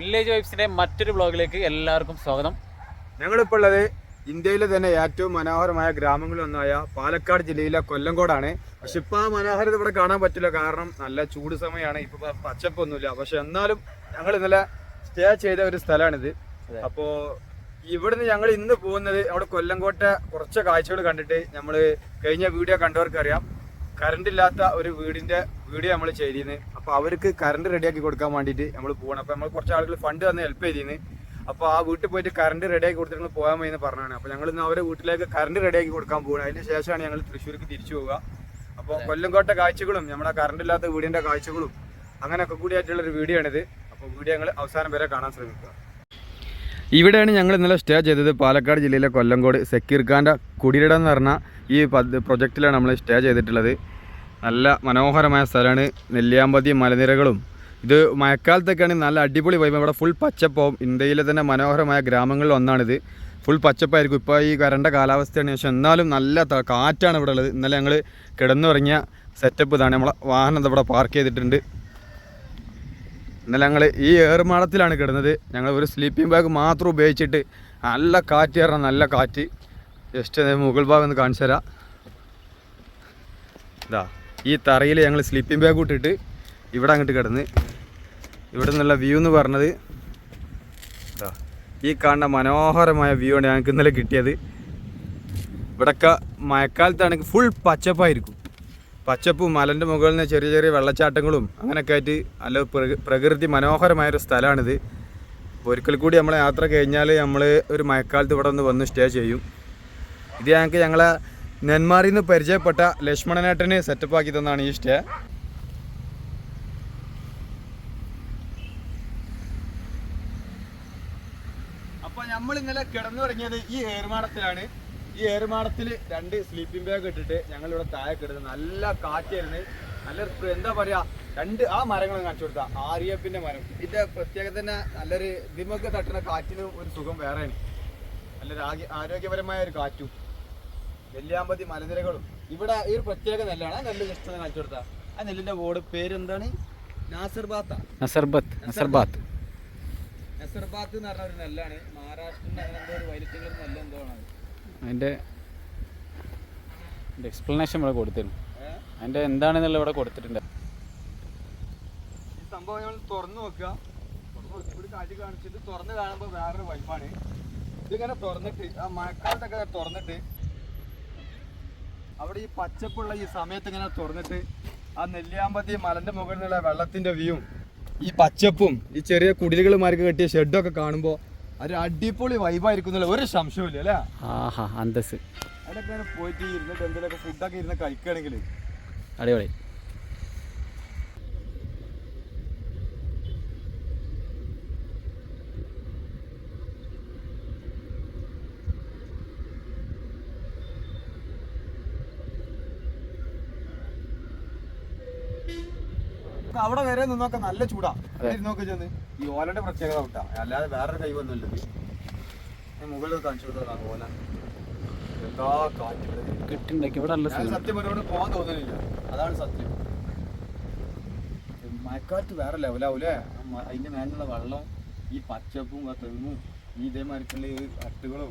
Village വൈബ്സിന്റെ മറ്റൊരു ബ്ലോഗിലേക്ക് എല്ലാവർക്കും സ്വാഗതം. ഞങ്ങളിപ്പോൾ ഉള്ളത് ഇന്ത്യയിലെ തന്നെ ഏറ്റവും മനോഹരമായ ഗ്രാമങ്ങളിലൊന്നായ പാലക്കാട് ജില്ലയിലെ കൊല്ലംകോടാണ് പക്ഷെ ഇപ്പൊ ആ മനോഹരത ഇവിടെ കാണാൻ പറ്റില്ല. കാരണം നല്ല ചൂട് സമയമാണ്. ഇപ്പൊ പച്ചപ്പൊന്നുമില്ല. പക്ഷെ എന്നാലും ഞങ്ങൾ ഇന്നലെ സ്റ്റേ ചെയ്ത ഒരു സ്ഥലമാണിത്. അപ്പോ ഇവിടുന്ന് ഞങ്ങൾ ഇന്ന് പോകുന്നത് അവിടെ കൊല്ലംകോട്ടെ കുറച്ച് കാഴ്ചകൾ കണ്ടിട്ട് നമ്മൾ കഴിഞ്ഞ വീഡിയോ കണ്ടവർക്ക് അറിയാം കറണ്ട് ഇല്ലാത്ത ഒരു വീടിന്റെ വീഡിയോ നമ്മൾ ചെയ്തിരുന്നു അപ്പൊ അവർക്ക് കറണ്ട് റെഡിയാക്കി കൊടുക്കാൻ വേണ്ടിയിട്ട് നമ്മൾ പോകണം അപ്പൊ നമ്മൾ കുറച്ച് ആളുകൾ ഫണ്ട് തന്ന് ഹെൽപ്പ് ചെയ്തിരുന്നു അപ്പൊ ആ വീട്ടിൽ പോയിട്ട് കറണ്ട് റെഡിയാക്കി കൊടുത്തിട്ട് പോകാൻ മതി എന്ന് പറഞ്ഞാണ്. അപ്പൊ ഞങ്ങൾ ഇന്ന് അവരെ വീട്ടിലേക്ക് കറണ്ട് റെഡിയാക്കി കൊടുക്കാൻ പോകുന്നത് അതിന് ശേഷമാണ് ഞങ്ങൾ തൃശ്ശൂർക്ക് തിരിച്ചു പോവുക. അപ്പോൾ കൊല്ലംകോട്ടെ കാഴ്ചകളും നമ്മുടെ കറണ്ട് ഇല്ലാത്ത വീടിന്റെ കാഴ്ചകളും അങ്ങനെയൊക്കെ കൂടി ആയിട്ടുള്ള ഒരു വീഡിയോ ആണിത്. അപ്പോൾ വീഡിയോ ഞങ്ങൾ അവസാനം വരെ കാണാൻ ശ്രമിക്കുക. ഇവിടെയാണ് ഞങ്ങൾ ഇന്നലെ സ്റ്റേ ചെയ്തത്. പാലക്കാട് ജില്ലയിലെ കൊല്ലങ്കോട് സക്കീർ ഖാന്റെ കുടിരിടം എന്ന് പറഞ്ഞ ഈ പ്രൊജക്റ്റിലാണ് നമ്മൾ സ്റ്റേ ചെയ്തിട്ടുള്ളത്. നല്ല മനോഹരമായ സ്ഥലമാണ്. നെല്ലിയാമ്പതി മലനിരകളും. ഇത് മഴക്കാലത്തൊക്കെയാണ് നല്ല അടിപൊളി വൈബ് ഇവിടെ ഫുൾ പച്ചപ്പവും ഇന്ത്യയിലെ തന്നെ മനോഹരമായ ഗ്രാമങ്ങളിൽ ഒന്നാണിത്. ഫുൾ പച്ചപ്പായിരിക്കും. ഇപ്പോൾ ഈ കരണ്ട കാലാവസ്ഥയാണ്. പക്ഷെ എന്നാലും നല്ല കാറ്റാണ് ഇവിടെ ഉള്ളത്. ഇന്നലെ ഞങ്ങൾ കിടന്നുറങ്ങിയ സെറ്റപ്പ് ഇതാണ്. നമ്മളെ വാഹനം ഇവിടെ പാർക്ക് ചെയ്തിട്ടുണ്ട്. ഇന്നലെ ഞങ്ങൾ ഈ ഏറുമാടത്തിലാണ് കിടന്നത്. ഞങ്ങൾ ഒരു സ്ലീപ്പിംഗ് ബാഗ് മാത്രം ഉപയോഗിച്ചിട്ട് നല്ല കാറ്റ് കയറണം നല്ല കാറ്റ്. ജസ്റ്റ് മുകൾ ഭാഗം ഒന്ന് കാണിച്ചു തരാം. ഇതാ ഈ തറയിൽ ഞങ്ങൾ സ്ലീപ്പിംഗ് ബാഗ് ഇട്ടിട്ട് ഇവിടെ അങ്ങോട്ട് കിടന്ന്. ഇവിടെ നിന്നുള്ള വ്യൂ എന്ന് പറഞ്ഞത് ഇതാ ഈ കാണുന്ന മനോഹരമായ വ്യൂ ആണ് ഞങ്ങൾക്ക് ഇന്നലെ കിട്ടിയത്. ഇവിടൊക്കെ മഴക്കാലത്താണെങ്കിൽ ഫുൾ പച്ചപ്പായിരിക്കും. പച്ചപ്പും മലന്റെ മുകളിൽ നിന്ന് ചെറിയ ചെറിയ വെള്ളച്ചാട്ടങ്ങളും അങ്ങനെയൊക്കെ ആയിട്ട് നല്ല പ്രകൃതി മനോഹരമായൊരു സ്ഥലമാണിത്. അപ്പോൾ ഒരിക്കൽ കൂടി നമ്മളെ യാത്ര കഴിഞ്ഞാൽ നമ്മൾ ഒരു മഴക്കാലത്ത് ഇവിടെ ഒന്ന് വന്ന് സ്റ്റേ ചെയ്യും. ഇത് ഞങ്ങൾക്ക് ഞങ്ങളെ നെന്മാറിൽ നിന്ന് പരിചയപ്പെട്ട ലക്ഷ്മണനേട്ടന് സെറ്റപ്പ് ആക്കി തന്നാണ് ഈ സ്റ്റേ അപ്പൊ നമ്മൾ ഇന്നലെ കിടന്നു തുടങ്ങിയത് ഈ ഏറുമാടത്തിലാണ്. ഈ ഏറുമാടത്തിൽ രണ്ട് സ്ലീപ്പിംഗ് ബാഗ് ഇട്ടിട്ട് ഞങ്ങൾ ഇവിടെ താഴെ കിടന്ന് നല്ല കാറ്റായിരുന്നു. നല്ല എന്താ പറയാ രണ്ട് ആ മരങ്ങൾ കാണിച്ചു കൊടുത്ത. ആര്യപ്പിന്റെ മരം. ഇതിന്റെ പ്രത്യേകത തന്നെ നല്ലൊരു ഇതിമൊക്കെ തട്ടുന്ന കാറ്റിന് ഒരു സുഖം വേറെയാണ്. നല്ലൊരു ആരോഗ്യപരമായ ഒരു കാറ്റും. നെല്ലിയാമ്പതി മലനിരകളും. ഇവിടെ ഈ ഒരു പ്രത്യേക നെല്ലാണ്. ആ നെല്ല് ജസ്റ്റ് കാണിച്ചു കൊടുത്ത. ആ നെല്ലിന്റെ ബോർഡ് പേരെന്താണ്? എന്താണ് നസർബാത്ത് നസർബത്ത് നസർബാത്ത് നസർബാത്ത് എന്ന് പറഞ്ഞ ഒരു നെല്ലാണ്. മഹാരാഷ്ട്രന്റെ അങ്ങനെ എന്തോ ഒരു വൈലറ്റ് കളർ നെല്ല് എന്തോ ആണ്. അതിന്റെ എക്സ്പ്ലനേഷൻ ഇവിടെ കൊടുത്തിരുന്നു? അതിന്റെ എന്താണെന്നുള്ള ഇവിടെ കൊടുത്തിട്ടുണ്ട്. സംഭവം തുറന്നു നോക്കുക. ഒരു കാറ്റ് കാണിച്ചിട്ട് തുറന്ന് കാണുമ്പോൾ വേറൊരു വൈഫാണ് ഇതിങ്ങനെ തുറന്നിട്ട് ആ മഴക്കാലത്തൊക്കെ തുറന്നിട്ട് അവിടെ ഈ പച്ചപ്പുള്ള ഈ സമയത്ത് ഇങ്ങനെ തുറന്നിട്ട് ആ നെല്ലിയാമ്പതി മലന്റെ മുകളിൽ നിന്നുള്ള വെള്ളത്തിന്റെ വ്യൂവും ഈ പച്ചപ്പും ഈ ചെറിയ കുടിലുകളുമാർക്ക് കെട്ടിയ ഷെഡൊക്കെ കാണുമ്പോൾ ഒരു അടിപൊളി വൈബായിരിക്കും എന്നുള്ള ഒരു സംശയമില്ല അല്ലേ? ആഹാ അന്തസ് അതൊക്കെ പോയിട്ട് ഇരുന്നിട്ട് എന്തെങ്കിലുമൊക്കെ ഫുഡൊക്കെ ഇരുന്ന് കഴിക്കുകയാണെങ്കിൽ അടിപൊളി. അവിടെ വരെ നിന്നൊക്കെ നല്ല ചൂടാ. നോക്കി ചെന്ന്. ഈ ഓലന്റെ പ്രത്യേകത വിട്ടാ അല്ലാതെ വേറൊരു കൈവൊന്നുമില്ല ഇത് ഞാൻ മുകളിൽ കാണിച്ചു കൊടുത്തതാണ് ഓല. എന്താ കാറ്റ് ഇവിടെ. സത്യം പറഞ്ഞോട് പോകാൻ തോന്നുന്നില്ല അതാണ് സത്യം. മഴക്കാലത്ത് വേറെ ലെവലാവൂലേ? അതിന്റെ മേലുള്ള വെള്ളം ഈ പച്ചപ്പും ആ തെങ്ങും ഈ ഇതേമാതിരിക്കുള്ള ഈ അട്ടുകളും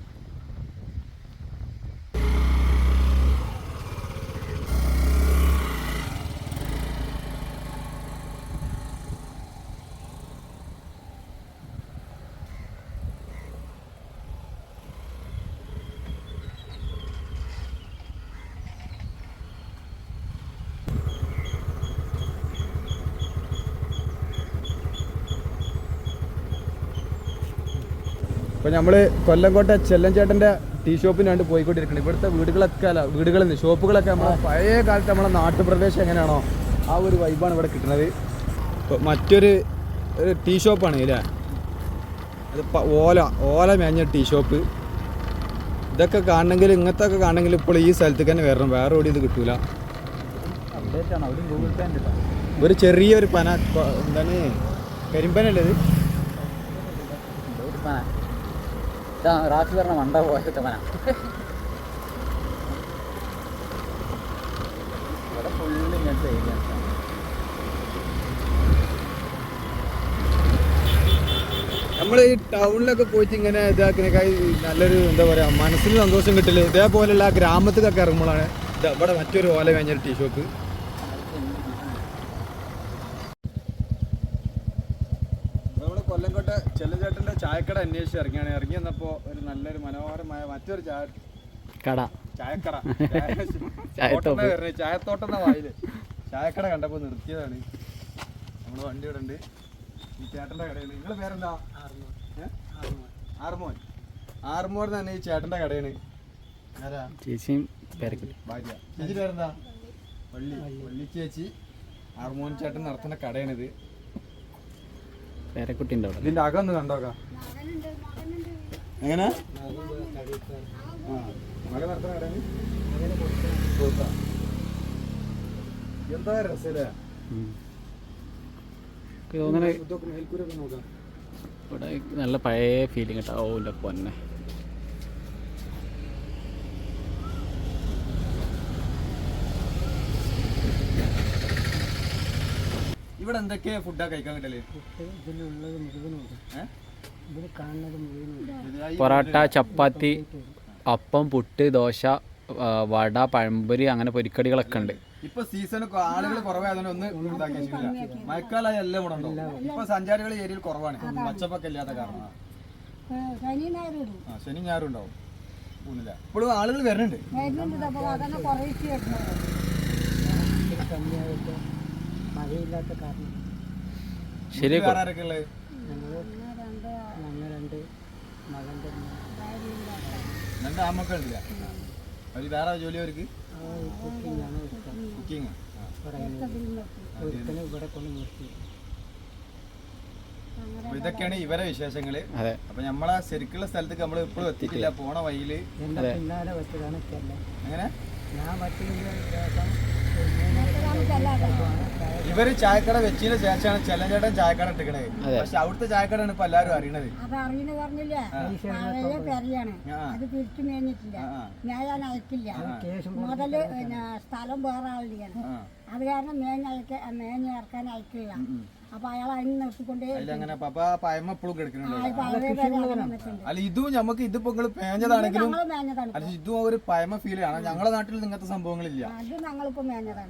ഇപ്പൊ നമ്മൾ കൊല്ലംകോട്ടെ ചെല്ലൻചേട്ടന്റെ ടീ ഷോപ്പിനാണ്ട് പോയിക്കൊണ്ടിരിക്കുന്നത് ഇവിടുത്തെ വീടുകളൊക്കെ അല്ല വീടുകളിൽ നിന്ന് ഷോപ്പുകളൊക്കെ നമ്മൾ പഴയ കാലത്ത് നമ്മളെ നാട്ടുപ്രദേശം എങ്ങനെയാണോ ആ ഒരു വൈബാണ് ഇവിടെ കിട്ടുന്നത്. ഇപ്പോൾ മറ്റൊരു ഒരു ടീ ഷോപ്പാണ് അല്ലേ? അത് ഓല ഓല മേഞ്ഞ ടീ ഷോപ്പ്. ഇതൊക്കെ കാണണമെങ്കിൽ ഇങ്ങനത്തെ ഒക്കെ കാണണമെങ്കിൽ ഇപ്പോൾ ഈ സ്ഥലത്തേക്ക് തന്നെ വരണം. വേറെ ഓടി ഇത് കിട്ടൂല. ഒരു ചെറിയൊരു പന എന്താണ് കരിമ്പനല്ലേ ഇത്? ഇതാ റാഫി പറഞ്ഞ മണ്ട പോയത്തെ മന ഇവിടെ ഫുള്ള് ഇങ്ങനത്തെ നമ്മൾ ഈ ടൗണിലൊക്കെ പോയിട്ട് ഇങ്ങനെ ഇതാക്കിനേക്കായി നല്ലൊരു എന്താ പറയുക മനസ്സിന് സന്തോഷം കിട്ടില്ല. ഇതേപോലെയുള്ള ആ ഗ്രാമത്തിലൊക്കെ ഇറങ്ങുമ്പോഴാണ് ഇവിടെ മറ്റൊരു ഓല കഴിഞ്ഞൊരു ടീ ഷോപ്പ് നമ്മുടെ കൊല്ലംകോട്ട ചെല്ലച്ചേട്ടന്റെ ചായക്കട അന്വേഷിച്ച് ഇറങ്ങിയാണ്. ഇറങ്ങി വന്നപ്പോൾ ഒരു നല്ലൊരു മനോഹരമായ മറ്റൊരു ചായ കട. ചായക്കട. ചായത്തോട്ടം തോട്ടം ചായത്തോട്ടം എന്ന വായിൽ. ചായക്കട കണ്ടപ്പോൾ നിർത്തിയതാണ്. നമ്മൾ വണ്ടി ഇവിടെ ഉണ്ട്. ഈ ചേട്ടന്റെ കടയാണ്. നിങ്ങൾ പേരെന്താ? ആറുമോൻ. ആർമോൻ ആർമോൻ തന്നെ ഈ ചേട്ടന്റെ കടയാണ്. ആരാ? ചേച്ചിയും പേരക്കുട്ടി. ഭാര്യ. ചേച്ചി പേരെന്താ? വള്ളി. വള്ളി. ചേച്ചി ആർമോൻ ചേട്ടൻ നടത്തുന്ന കടയാണിത്. പേരക്കുട്ടി ഇതിന്റെ അകം ഒന്ന് കണ്ടോക്കാം. എങ്ങനെ? മകൻ. എന്താ രസല്ലേ ഇവിടെ നല്ല പഴയ ഫീലിംഗ് കേട്ടോ. ഓ ഇല്ല പൊന്നെ. ഇവിടെ എന്തൊക്കെയാ ഫുഡാ കഴിക്കാൻ കിട്ടല്ലേ ഏ? ഇത് ഈ പൊറാട്ട ചപ്പാത്തി അപ്പം പുട്ട് ദോശ വട പഴംപൊരി അങ്ങനെ പൊരിക്കടികളൊക്കെ ഉണ്ട്. ഇപ്പൊ സീസൺ ആളുകൾ കുറവായതുകൊണ്ട് ഒന്ന് ഇതാക്കി വെച്ചിട്ടില്ല മഴക്കാലമായി എല്ലാം ഇവിടെ ഉണ്ടാവും. ഇപ്പൊ സഞ്ചാരികൾ ഏരിയയിൽ കുറവാണ്. പച്ചപ്പൊക്കെ ഇല്ലാത്ത കാരണം ശനി ഞായറും ഉണ്ടാവും. പോകുന്നില്ല ഇപ്പോഴും ആളുകൾ വരുന്നുണ്ട്. ശരി ഞങ്ങൾ രണ്ട് മകന്റെ രണ്ട് ആമക്കളില്ല അവർ വേറെ ജോലി അവർക്ക്? കുക്കിംഗ് ഒരുത്തനെ ഇവിടെ കൊണ്ട് നിർത്തി. അപ്പൊ ഇതൊക്കെയാണ് ഇവരെ വിശേഷങ്ങൾ. അപ്പൊ നമ്മളെ ശരിക്കുള്ള സ്ഥലത്തേക്ക് നമ്മൾ ഇപ്പോഴും എത്തിയിട്ടില്ല. പോണ വഴിയിൽ. എങ്ങനെ? ഞാൻ പറ്റില്ല ഇവർ ചായക്കട വെച്ചതിന് ശേഷമാണ് ചെല്ലഞ്ചേട്ടൻ ചായക്കട ഇട്ടിക്കണത് പക്ഷെ അവിടുത്തെ ചായക്കടയാണ് ഇപ്പൊ എല്ലാരും അറിയണത്. അത് അറിയുന്ന പറഞ്ഞില്ലേ? പഴയ പെരയാണ്. അത് തിരിച്ചു മേഞ്ഞിട്ടില്ല. ആ, ഞാൻ അയക്കില്ല. മുതൽ സ്ഥലം വേറെ ആളുടെയാണ്. ആ. അത് കാരണം മേഞ്ഞ മേഞ്ഞ് ഇറക്കാൻ അയക്കില്ല അപ്പൊ അയാൾ അതിന് നിർത്തിക്കൊണ്ടേ അതിലങ്ങനെ പപ്പ പയമ്മ എപ്പോഴും കിടക്കുന്നുണ്ട് അല്ല ഇതും നമുക്ക് ഇതിപ്പോ നിങ്ങൾ പേഞ്ഞതാണെങ്കിലും അല്ല ഇതും ഒരു പയമ ഫീൽ ആണ്. ഞങ്ങളെ നാട്ടിൽ ഇങ്ങനത്തെ സംഭവങ്ങളില്ല.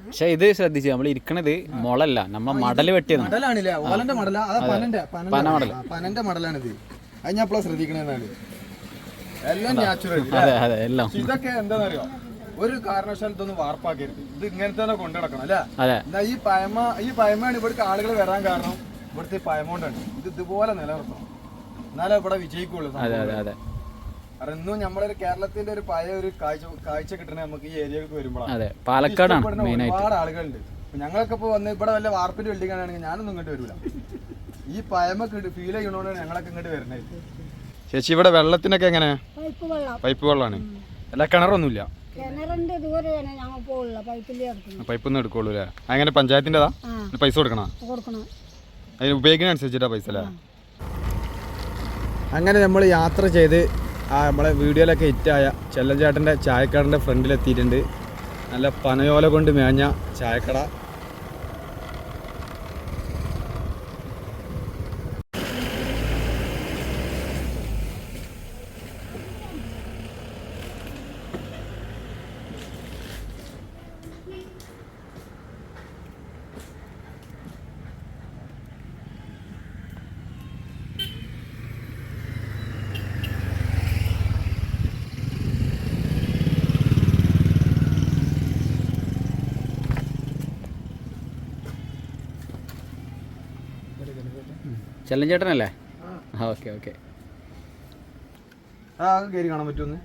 പക്ഷെ ഇത് ശ്രദ്ധിച്ച് നമ്മൾ ഇരിക്കണത് മുളല്ല. നമ്മ മടൽ വെട്ടിയത് മടലാണില്ലേ? ഓലന്റെ മടല? അതാ പനന്റെ പന മടൽ. ആ, പനന്റെ മടലാണിത്. അത് ഞാൻ ശ്രദ്ധിക്കണേ ശ്രദ്ധിക്കണെന്നാണ് എല്ലാം നാച്ചുറൽ അതെ അതെ എല്ലാം. പക്ഷെ ഇതൊക്കെ എന്താണെന്നറിയോ ഒരു കാരണവശാലും ഇതൊന്നും വാർപ്പാക്കരുത്. ഇത് ഇങ്ങനെ തന്നെ കൊണ്ടു നടക്കണം അല്ലേ? അതെ. എന്നാ ഈ പയമ ഈ പയമയാണ് ഇവിടുത്തെ ആളുകൾ വരാൻ കാരണം ഇവിടുത്തെ ഈ പയമ കൊണ്ടാണ്. ഇത് ഇതുപോലെ നിലനിർത്തണം. എന്നാലേ ഇവിടെ വിജയിക്കുള്ളൂ അതെ അതെ അതെ. കാരണം ഇന്നും നമ്മളൊരു കേരളത്തിന്റെ ഒരു പഴയ ഒരു കാഴ്ച കാഴ്ച കിട്ടണേ നമുക്ക് ഈ ഏരിയകൾക്ക് വരുമ്പോഴാണ്. അതെ പാലക്കാടാണ് മെയിൻ ആയിട്ട്. ഒരുപാട് ആളുകളുണ്ട്. ഇപ്പൊ ഞങ്ങളൊക്കെ ഇപ്പൊ വന്ന് ഇവിടെ വല്ല വാർപ്പിന്റെ ബിൽഡിംഗ് ആണെങ്കിൽ ഞാനൊന്നും ഇങ്ങോട്ട് വരില്ല ഈ പയമ ഫീൽ ചെയ്യണോണ്ടാണ് ഞങ്ങളൊക്കെ ഇങ്ങോട്ട് വരുന്നത് ചേച്ചി ഇവിടെ വെള്ളത്തിനൊക്കെ എങ്ങനെ? പൈപ്പ് വെള്ളം. പൈപ്പ് വെള്ളമാണ്. അല്ല കിണറൊന്നുമില്ല. കിണറിന്റെ ദൂരെയാണ് ഞങ്ങൾ പോകുള്ള പൈപ്പിൽ എടുക്കുന്നത് പൈപ്പ് ഒന്നും എടുക്കുള്ളൂ അല്ലേ അങ്ങനെ പഞ്ചായത്തിന്റെതാ? ആ. പൈസ കൊടുക്കണോ? കൊടുക്കണം. അതിന് ഉപയോഗിക്കുന്ന അനുസരിച്ചിട്ടാ പൈസ അല്ലേ അങ്ങനെ നമ്മൾ യാത്ര ചെയ്ത് ആ നമ്മളെ വീഡിയോയിലൊക്കെ ഹിറ്റായ ചെല്ലഞ്ചേട്ടന്റെ ചായക്കടന്റെ ഫ്രണ്ടിലെത്തിയിട്ടുണ്ട്. നല്ല പനയോല കൊണ്ട് മേഞ്ഞ ചായക്കട. ചെല്ലൻ ചേട്ടനല്ലേ ആ ഓക്കെ ഓക്കെ. ആ കയറി കാണാൻ പറ്റുമെന്ന്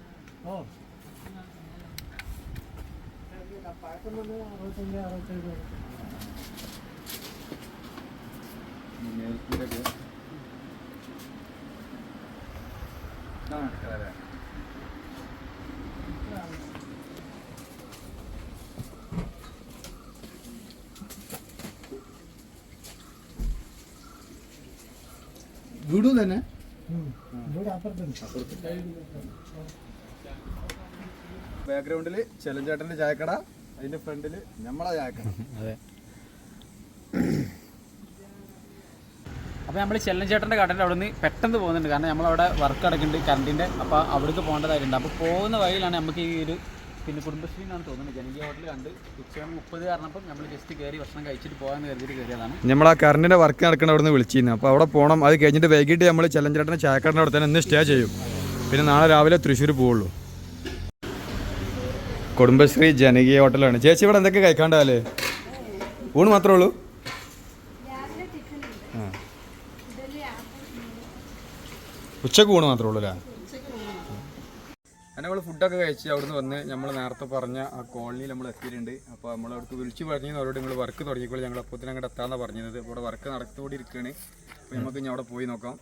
വീടും തന്നെ. ബാക്ക്ഗ്രൗണ്ടിൽ ചെലഞ്ചേട്ടന്റെ ചായക്കട അതിന്റെ ഫ്രണ്ടിൽ നമ്മളെ ചായക്കട. അതെ. അപ്പോൾ നമ്മൾ ചെല്ലഞ്ചേട്ടന്റെ കടന്റെ അവിടെ നിന്ന് പെട്ടെന്ന് പോകുന്നുണ്ട്. കാരണം നമ്മളവിടെ വർക്ക് അടക്കുന്നുണ്ട് കറണ്ടിന്റെ അപ്പോൾ അവിടേക്ക് പോകേണ്ടതായിട്ടുണ്ട് അപ്പോൾ പോകുന്ന വഴിയിലാണ് നമുക്ക് ഈ ഒരു പിന്നെ കുടുംബശ്രീന്നാണ് തോന്നുന്നത്. ജനകീയ ഹോട്ടൽ കണ്ട് ഉച്ചയാണ് മുപ്പത് കാരണപ്പം നമ്മൾ ജസ്റ്റ് കയറി ഭക്ഷണം കഴിച്ചിട്ട് പോകാമെന്ന് കരുതിയിട്ട് കയറിയതാണ് നമ്മൾ ആ കറണ്ടിന്റെ വർക്ക് നടക്കുന്ന അവിടെ നിന്ന് വിളിച്ചിരുന്നു. അപ്പോൾ അവിടെ പോകണം അത് കഴിഞ്ഞിട്ട് വൈകിട്ട് നമ്മൾ ചെലഞ്ചേട്ടൻ ചായക്കാരന്റെ അവിടെ തന്നെ ഇന്ന് സ്റ്റേ ചെയ്യും. പിന്നെ നാളെ രാവിലെ തൃശ്ശൂർ പോവുള്ളൂ. കുടുംബശ്രീ ജനകീയ ഹോട്ടലാണ്. ചേച്ചി ഇവിടെ എന്തൊക്കെ കഴിക്കാണ്ടാവല്ലേ ഊണ് മാത്രമേ ഉള്ളൂ. ഉച്ചയ്ക്ക് ഊണ് മാത്രമേ ഉള്ളൂ അല്ലേ? അങ്ങനെ നമ്മൾ ഫുഡൊക്കെ കഴിച്ച് അവിടുന്ന് വന്ന് നമ്മൾ നേരത്തെ പറഞ്ഞ ആ കോളനിയിൽ നമ്മൾ എത്തിയിട്ടുണ്ട്. അപ്പോൾ നമ്മൾ അവർക്ക് വിളിച്ച് പറഞ്ഞു അവരോട് നിങ്ങൾ വർക്ക് തുടങ്ങിക്കോളൂ. ഞങ്ങൾ അപ്പോൾ തന്നെ അങ്ങോട്ട് എത്താമെന്നാണ് പറഞ്ഞത് ഇവിടെ വർക്ക് നടത്തുകൂടി ഇരിക്കുകയാണ് അപ്പോൾ നമുക്ക് ഇനി അവിടെ പോയി നോക്കാം.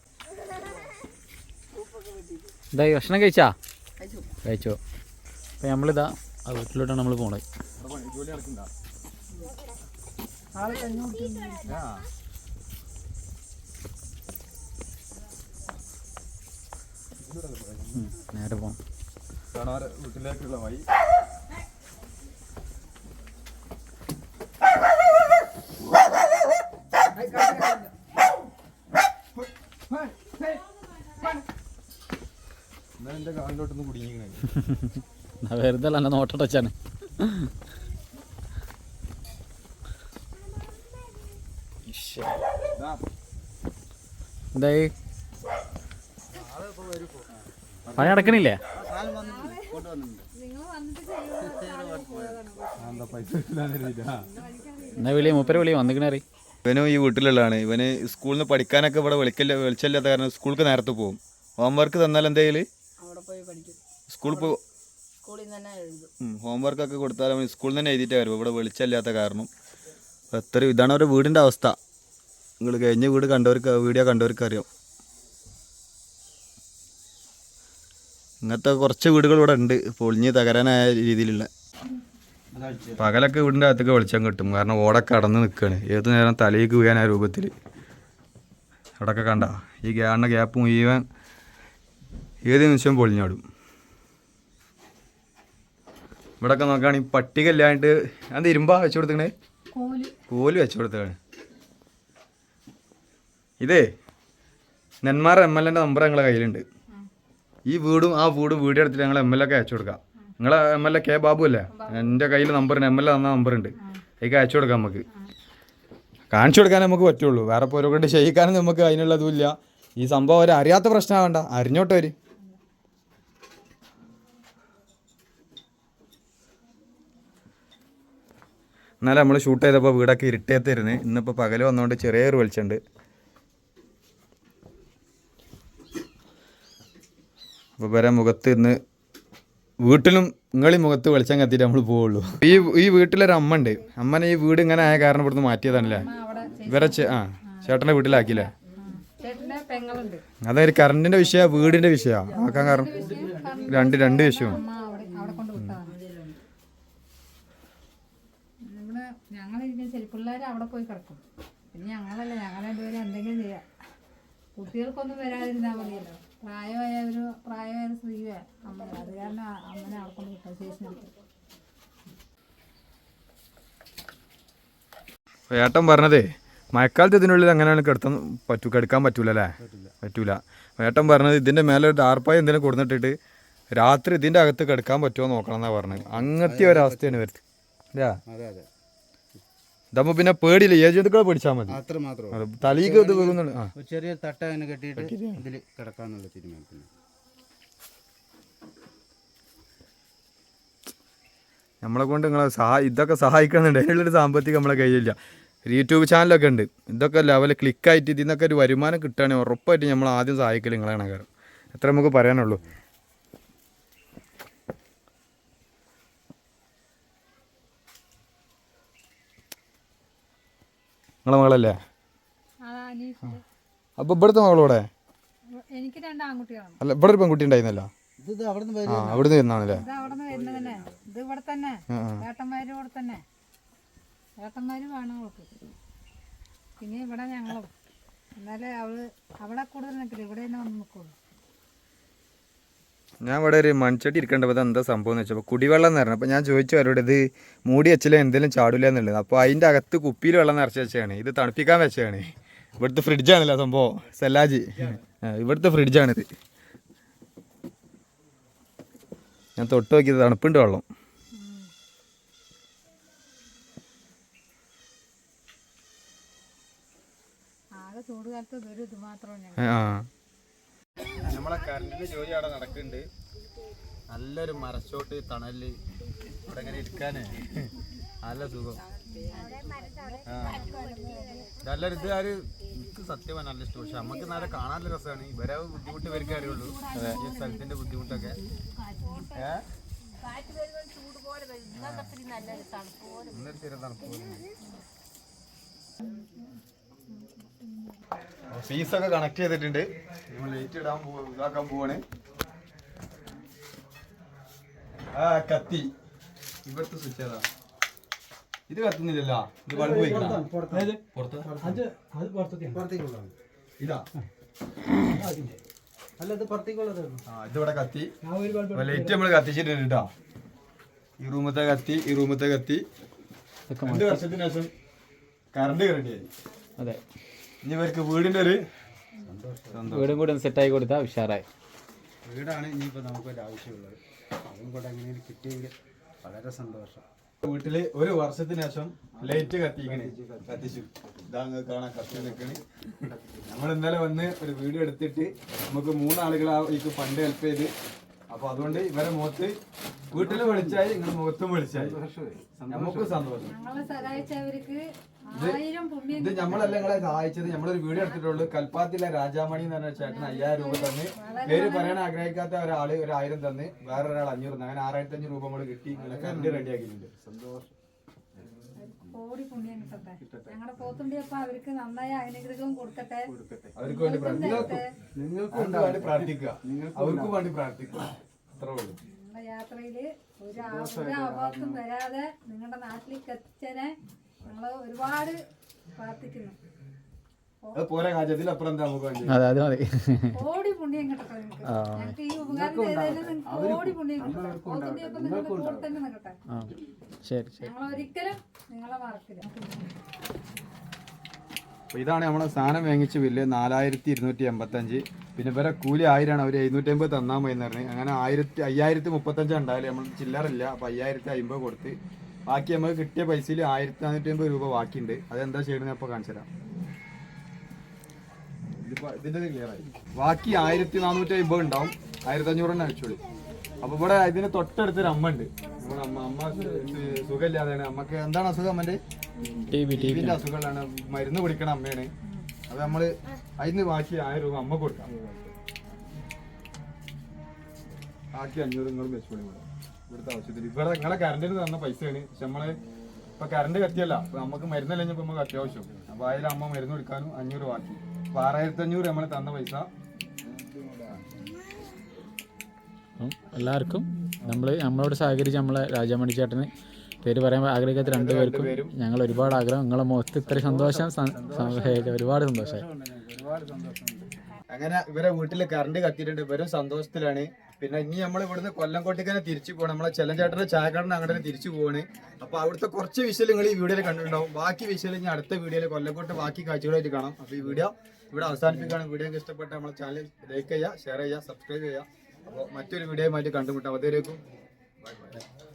ഇതായി ഭക്ഷണം കഴിച്ചാ? കഴിച്ചോ. അപ്പോൾ നമ്മളിതാ ആ വീട്ടിലോട്ടാണ് നമ്മൾ പോണത്. ജോലി നടക്കണ്ട? നേരെ പോകാം വീട്ടിലേക്കുള്ള വഴി. കാലിലോട്ടൊന്ന് വെറുതെ അല്ല നോട്ടടച്ചാണ് എന്തായി? പണി നടക്കണില്ലേ എന്താ പൈസ ഇല്ലാന്നില്ല എന്നാ വിളി മൂപ്പര വിളി വന്നിക്കണറി ഇവനും ഈ വീട്ടിലുള്ളതാണ്. ഇവന് സ്കൂളിൽ നിന്ന് പഠിക്കാനൊക്കെ ഇവിടെ വിളിക്കില്ല വിളിച്ചല്ലാത്ത കാരണം സ്കൂൾക്ക് നേരത്തെ പോകും ഹോംവർക്ക് തന്നാൽ എന്തെങ്കിലും സ്കൂളിൽ പോയി ഹോംവർക്ക് ഒക്കെ പോ സ്കൂളിൽ നിന്ന് തന്നെ എഴുതിയിട്ടേ ഹോംവർക്കൊക്കെ കൊടുത്താൽ അവൻ സ്കൂളിൽ തന്നെ എഴുതിയിട്ട് വരും. ഇവിടെ വെളിച്ചമില്ലാത്ത കാരണം. എത്ര ഇതാണ് അവരുടെ വീടിന്റെ അവസ്ഥ. നിങ്ങൾ കഴിഞ്ഞ വീട് കണ്ടവർക്ക് വീഡിയോ കണ്ടവർക്ക് അറിയാം. ഇങ്ങനത്തെ കുറച്ച് വീടുകൾ ഇവിടെ ഉണ്ട്. പൊളിഞ്ഞ് തകരാനായ രീതിയിലുള്ള. പകലൊക്കെ വീടിന്റെ അകത്തൊക്കെ വെളിച്ചം കിട്ടും. കാരണം ഓടൊക്കെ കടന്ന് നിൽക്കുകയാണ് ഏത് നേരം തലയിലേക്ക് വീഴാൻ ആ രൂപത്തിൽ അവിടെയൊക്കെ കണ്ട. ഈ ഗ്യാണ ഗ്യാപ്പ് മുഴുവൻ ഏത് നിമിഷം പൊളിഞ്ഞാടും. ഇവിടെയൊക്കെ നോക്കുകയാണെങ്കിൽ പട്ടിക ഇല്ലാണ്ട് അത് ഇരുമ്പാ വെച്ചു കൊടുത്തേ കോൽ. വെച്ചു കൊടുത്തേ ഇതേ നെന്മാറ എം എൽ എന്റെ നമ്പർ ഞങ്ങളെ കയ്യിലുണ്ട്. ഈ വീടും ആ വീടും വീടിനടുത്തിട്ട് ഞങ്ങൾ എം എൽ ഒക്കെ അയച്ചു കൊടുക്കാം. നിങ്ങളെ M L A K Babu അല്ലേ? എന്റെ കയ്യിൽ നമ്പർ എം എൽ എ തന്ന നമ്പർ ഉണ്ട്. അതിലേക്ക് അയച്ചു കൊടുക്കാം നമുക്ക്. കാണിച്ചു കൊടുക്കാനേ നമുക്ക് പറ്റുള്ളൂ. വേറെ പോരെ കൊണ്ട് ചെയ്യിക്കാനും നമുക്ക് അതിനുള്ളതുമില്ല ഈ സംഭവം അവർ അറിയാത്ത പ്രശ്നമാവണ്ട അറിഞ്ഞോട്ടെ അവർ എന്നാലും നമ്മൾ ഷൂട്ട് ചെയ്തപ്പോൾ വീടൊക്കെ ഇരുട്ടേത്തിരുന്ന് ഇന്നിപ്പോൾ പകൽ വന്നുകൊണ്ട് ചെറിയൊരു വെളിച്ചുണ്ട്. അപ്പോൾ വരെ മുഖത്ത് ഇന്ന് വീട്ടിലും നിങ്ങളീ മുഖത്ത് വെളിച്ചം കത്തിയിട്ട് നമ്മൾ പോവുള്ളൂ. ഈ ഈ വീട്ടിലൊരു അമ്മ ഉണ്ട് അമ്മനെ ഈ വീട് ഇങ്ങനെ ആയ കാരണം ഇവിടുന്ന് മാറ്റിയതാണല്ലേ? ഇവരെ ആ ചേട്ടന്റെ വീട്ടിലാക്കിയില്ലേ? അതായത് കറണ്ടിന്റെ വിഷയ വീടിന്റെ വിഷയ? ആക്കാൻ കാരണം രണ്ട് രണ്ട് വിഷയവും. ശരി പിള്ളേർ അവിടെ പോയി കിടക്കും. പിന്നെ ഞങ്ങളല്ല ഞങ്ങൾ രണ്ടുപേരും എന്തെങ്കിലും ചെയ്യാം. കുട്ടികൾക്കൊന്നും വരാതിരുന്നാൽ മതിയല്ലോ. പ്രായമായ ഒരു പ്രായമായ ഒരു സ്ത്രീയോ അമ്മ. അത് കാരണം അമ്മനെ അവിടെ കൊണ്ട് വിട്ടു ശേഷം ഏട്ടൻ പറഞ്ഞതേ മഴക്കാലത്ത് ഇതിനുള്ളിൽ അങ്ങനെയാണ് കിടത്താൻ പറ്റൂ കിടക്കാൻ പറ്റൂല. അല്ലേ പറ്റൂല. ഏട്ടൻ പറഞ്ഞത് ഇതിന്റെ മേലെ ഒരു ടാർപ്പായി എന്തെങ്കിലും കൊടുത്തിട്ടിട്ട് രാത്രി ഇതിന്റെ അകത്ത് കിടക്കാൻ പറ്റുമോ നോക്കണം എന്നാണ് പറഞ്ഞത്. അങ്ങനത്തെ ഒരവസ്ഥയാണ് വരുന്നത്. അല്ലേ ഇതാകുമ്പോൾ പിന്നെ പേടിയില്ല. ഏജന്റുകളെ ജന്തുക്കളെ പേടിച്ചാൽ മതി. അത്ര മാത്രമേ അത് ഇത് ആ. ചെറിയ തട്ട അങ്ങനെ കെട്ടിയിട്ട് ഇതിൽ കിടക്കാന്നുള്ള തീരുമാനത്തിന് നമ്മളെ കൊണ്ട് നിങ്ങളെ സഹാ ഇതൊക്കെ സഹായിക്കുന്നുണ്ട്. അതിനുള്ളൊരു സാമ്പത്തികം നമ്മളെ കയ്യിലില്ല. യൂട്യൂബ് ചാനലൊക്കെ ഉണ്ട്. ഇതൊക്കെ ലെവൽ ക്ലിക്കായിട്ട് ഇതിൽ നിന്നൊക്കെ ഒരു വരുമാനം കിട്ടുകയാണെങ്കിൽ ഉറപ്പായിട്ട് നമ്മൾ ആദ്യം സഹായിക്കില്ല നിങ്ങളാണ് കാരണം എത്ര നമുക്ക് പറയാനുള്ളൂ. നിങ്ങളെ മകളല്ലേ? അപ്പൊ അപ്പോൾ ഇവിടുത്തെ മകളോടെ? എനിക്ക് രണ്ട് ആൺകുട്ടികളാണ്. അല്ല ഇവിടെ ഒരു പെൺകുട്ടി ഉണ്ടായിരുന്നല്ലോ? ആ അവിടുന്ന് വരുന്നത്. തന്നെ ഇത് ഇവിടെ തന്നെ. ഏട്ടന്മാരും ഇവിടെ തന്നെ. ഏട്ടന്മാരും വേണം അവൾക്ക്. പിന്നെ ഇവിടെ ഞങ്ങളും. എന്നാലേ അവൾ അവിടെ കൂടുതൽ നിൽക്കില്ല. ഇവിടെ തന്നെ വന്ന് നിൽക്കുള്ളൂ. ഞാൻ ഇവിടെ ഒരു മൺചട്ടി ഇരിക്കേണ്ടപ്പോൾ എന്താ സംഭവം എന്ന് വെച്ചപ്പോൾ കുടിവെള്ളം എന്ന് പറഞ്ഞു. അപ്പോൾ ഞാൻ ചോദിച്ചു അവരോട് ഇത് മൂടി വെച്ചില്ല എന്തെങ്കിലും ചാടില്ല എന്നുള്ളത്. അപ്പോൾ അതിന്റെ അകത്ത് കുപ്പിയിൽ വെള്ളം നിറച്ച് വെച്ചാണ് ഇത് തണുപ്പിക്കാൻ വെച്ചതാണ്. ഇവിടുത്തെ ഫ്രിഡ്ജാണല്ലോ സംഭവം. സെല്ലാജി. ഇവിടുത്തെ ഫ്രിഡ്ജാണിത്. ഞാൻ തൊട്ട് നോക്കിയത് തണുപ്പുണ്ട് വെള്ളം. ആ. നമ്മളെ കറണ്ടിന്റെ ജോലി അവിടെ നടക്കുന്നുണ്ട്. നല്ലൊരു മരച്ചോട്ട് തണൽ. ഇവിടെ ഇങ്ങനെ ഇരിക്കാനേ? നല്ല സുഖം. ആ. നല്ലൊരു ഇത് ആര് എനിക്ക് സത്യമാണ് നല്ല ഇഷ്ടം. പക്ഷെ നമുക്ക് നല്ല കാണാനുള്ള രസമാണ് ഇവരെ ബുദ്ധിമുട്ട് ഇവർക്ക് അറിയുള്ളൂ. ഈ സ്ഥലത്തിന്റെ ബുദ്ധിമുട്ടൊക്കെ. ഏഹ് ഇന്നൊരു തീരെ തണുപ്പ് പോലുണ്ട്. ഫീസൊക്കെ കണക്ട് ചെയ്തിട്ടുണ്ട്. നമ്മൾ ലൈറ്റ് ഇടാൻ ഇതാക്കാൻ പോവാണ്. ആ കത്തി. ഇവിടുത്തെ സ്വിച്ച് ഏതാ? ഇത് കത്തുന്നില്ലല്ലോ. ഇത് ബൾബ് പുറത്ത്? ഇതാ. ആ ഇതിവിടെ കത്തി. ലൈറ്റ് നമ്മൾ കത്തിച്ചിട്ടുണ്ട് കേട്ടോ ഈ റൂമത്തെ കത്തി ഈ റൂമത്തെ കത്തി. രണ്ട് വർഷത്തിന് ശേഷം കറണ്ട് റെഡിയായി അതെ. ഇനി ഇവർക്ക് വീടിന്റെ ഒരു വീടും കൂടി ഒന്ന് സെറ്റായി കൊടുത്താൽ ഉഷാറായി. വീടാണ് ഇനിയിപ്പോൾ നമുക്കൊരു ആവശ്യമുള്ളത്. അതും കൂടെ അങ്ങനെ കിട്ടിയെങ്കിൽ വളരെ സന്തോഷം. വീട്ടിൽ ഒരു വർഷത്തിന് ശേഷം ലൈറ്റ് കത്തിക്കണേ. കത്തിച്ചു. ഇതാങ്ങ് കാണാൻ കത്തി നിൽക്കണേ നമ്മൾ ഇന്നലെ വന്ന് ഒരു വീഡിയോ എടുത്തിട്ട് നമുക്ക് മൂന്നാളുകൾ ആ ഈ ഫണ്ട് ഹെൽപ്പ് ചെയ്ത് അപ്പൊ അതുകൊണ്ട് ഇവരെ മുഖത്ത് വീട്ടിൽ വിളിച്ചായി നിങ്ങളുടെ മുഖത്തും വിളിച്ചായി. നമുക്ക് സന്തോഷം. ഇത് നമ്മളല്ല നിങ്ങളെ സഹായിച്ചത്? നമ്മളൊരു വീഡിയോ എടുത്തിട്ടുള്ളൂ. കൽപ്പാത്തിലെ രാജാമണി എന്ന് പറഞ്ഞ ചേട്ടൻ അയ്യായിരം രൂപ തന്ന്. പേര് പറയാൻ ആഗ്രഹിക്കാത്ത ഒരാൾ ഒരു ആയിരം തന്ന്. വേറൊരാൾ അഞ്ഞൂറ് തന്ന്. അങ്ങനെ ആറായിരത്തി അഞ്ഞൂറ് രൂപ നമ്മൾ കിട്ടി. നിങ്ങളെ കറണ്ട് റെഡിയാക്കിയിട്ടുണ്ട് സന്തോഷം. കോടി പുണ്യം കിട്ടട്ടെ. ഞങ്ങളുടെ പോത്തുണ്ടിയപ്പ അവർക്ക് നന്നായി അനുഗ്രഹവും കൊടുക്കട്ടെ. അവർക്ക് വേണ്ടി നിങ്ങൾക്ക് വേണ്ടി പ്രാർത്ഥിക്കുക അവർക്ക് വേണ്ടി പ്രാർത്ഥിക്കുക അത്രേ ഉള്ളൂ. നിങ്ങളുടെ യാത്രയിൽ ഒരു ഒരു വരാതെ നിങ്ങളുടെ നാട്ടിലേക്ക് എത്തിച്ചതിനെ ഞങ്ങൾ ഒരുപാട് പ്രാർത്ഥിക്കുന്നു. പോരാ കാജത്തിൽ അപ്പുറം എന്താ നമുക്ക് വേണ്ടി അതെ അത് മതി. കോടി പുണ്യം കിട്ടട്ടെ നിങ്ങൾക്ക് ഞങ്ങൾക്ക് ഈ ഉപകാരം ചെയ്തതിന് നിങ്ങൾക്ക് കോടി പുണ്യം കിട്ടട്ടെ പോത്തുണ്ടിയപ്പ നിങ്ങളുടെ കൂടെ തന്നെ നിൽക്കട്ടെ ആ. ശരി ശരി. ഞങ്ങൾ ഒരിക്കലും നിങ്ങളെ മറക്കില്ല. അപ്പൊ ഇതാണ് നമ്മളെ സാധനം വാങ്ങിച്ച ബില്ല് നാലായിരത്തി ഇരുന്നൂറ്റി എൺപത്തി അഞ്ച് പിന്നെ ഇവരെ കൂലി ആയിരമാണ് അവർ എഴുന്നൂറ്റി അമ്പത് തന്നാൽ മതി എന്ന് പറഞ്ഞ്. അങ്ങനെ ആയിരത്തി അയ്യായിരത്തി മുപ്പത്തഞ്ച് ഉണ്ടായാലും നമ്മൾ ചില്ലറില്ല അപ്പൊ അയ്യായിരത്തി അമ്പത് കൊടുത്ത്. ബാക്കി നമുക്ക് കിട്ടിയ പൈസയിൽ ആയിരത്തി നാനൂറ്റി അമ്പത് രൂപ ബാക്കിയുണ്ട്. അതെന്താ ചെയ്യണമെന്ന് അപ്പോൾ കാണിച്ചു തരാം. ഇതിപ്പോ ഇതിന്റെ ക്ലിയർ ആയി. ബാക്കി ആയിരത്തി നാനൂറ്റി അമ്പത് ഉണ്ടാവും. ആയിരത്തി അഞ്ഞൂറ് തന്നെ അയച്ചോളൂ അപ്പൊ ഇവിടെ ഇതിന് തൊട്ടടുത്തൊരു അമ്മ ഉണ്ട്. നമ്മുടെ അമ്മ സുഖമില്ലാതെയാണ്. അമ്മയ്ക്ക് എന്താണ് അസുഖം അമ്മന്റെ? ടിവിന്റെ അസുഖങ്ങളാണ് മരുന്ന് പിടിക്കണ അമ്മയാണ്. അത് നമ്മൾ അതിന് ബാക്കി ആയിരം രൂപ അമ്മ കൊടുക്കാം. ബാക്കി അഞ്ഞൂറ് നിങ്ങളും വെച്ചോളി ഇവിടെ. ഇവിടുത്തെ ആവശ്യത്തിന്. ഇവിടെ നിങ്ങളെ കറണ്ടിന് തന്ന പൈസയാണ്. പക്ഷെ നമ്മൾ ഇപ്പൊ കറണ്ട് കത്തിയല്ല. നമുക്ക് മരുന്നല്ലെങ്കിൽ നമുക്ക് അത്യാവശ്യം. അപ്പൊ അതിൽ അമ്മ മരുന്ന് കൊടുക്കാനും അഞ്ഞൂറ് ബാക്കി. അപ്പൊ ആറായിരത്തി അഞ്ഞൂറ് നമ്മൾ തന്ന പൈസ. എല്ലാവർക്കും നമ്മൾ നമ്മളോട് സഹകരിച്ച് നമ്മളെ രാജാമണി ചേട്ടന് പേര് പറയാൻ ആഗ്രഹിക്കാത്ത രണ്ടുപേർക്കും ഞങ്ങൾ ഒരുപാട് ആഗ്രഹം. നിങ്ങളെ മുഖത്ത് ഇത്ര സന്തോഷം ഒരുപാട് സന്തോഷമായി. അങ്ങനെ ഇവരെ വീട്ടിൽ കറണ്ട് കത്തിയിട്ടുണ്ട്. ഇവരും സന്തോഷത്തിലാണ്. പിന്നെ ഇനി നമ്മൾ ഇവിടുന്ന് കൊല്ലംകോട്ടേക്ക് തന്നെ തിരിച്ചു പോകണം നമ്മളെ ചെല്ലഞ്ചേട്ടന്റെ ചായക്കാടൻ അങ്ങനെ തിരിച്ചു പോവാണ്. അപ്പൊ അവിടുത്തെ കുറച്ച് വിഷയം നിങ്ങൾ ഈ വീഡിയോയിൽ കണ്ടിട്ടുണ്ടാവും. ബാക്കി വിഷയം ഇനി അടുത്ത വീഡിയോയിൽ കൊല്ലംകോട്ട് ബാക്കി കാഴ്ചകളായിട്ട് കാണാം. അപ്പൊ ഈ വീഡിയോ ഇവിടെ അവസാനിപ്പിക്കുകയാണ്. വീഡിയോ ഇഷ്ടപ്പെട്ട നമ്മളെ ചാനൽ ലൈക്ക് ചെയ്യുക ഷെയർ ചെയ്യുക സബ്സ്ക്രൈബ് ചെയ്യുക. അപ്പോൾ മറ്റൊരു വീഡിയോയുമായിട്ട് കണ്ടുമുട്ടാം. അതേക്കും ബൈ ബൈ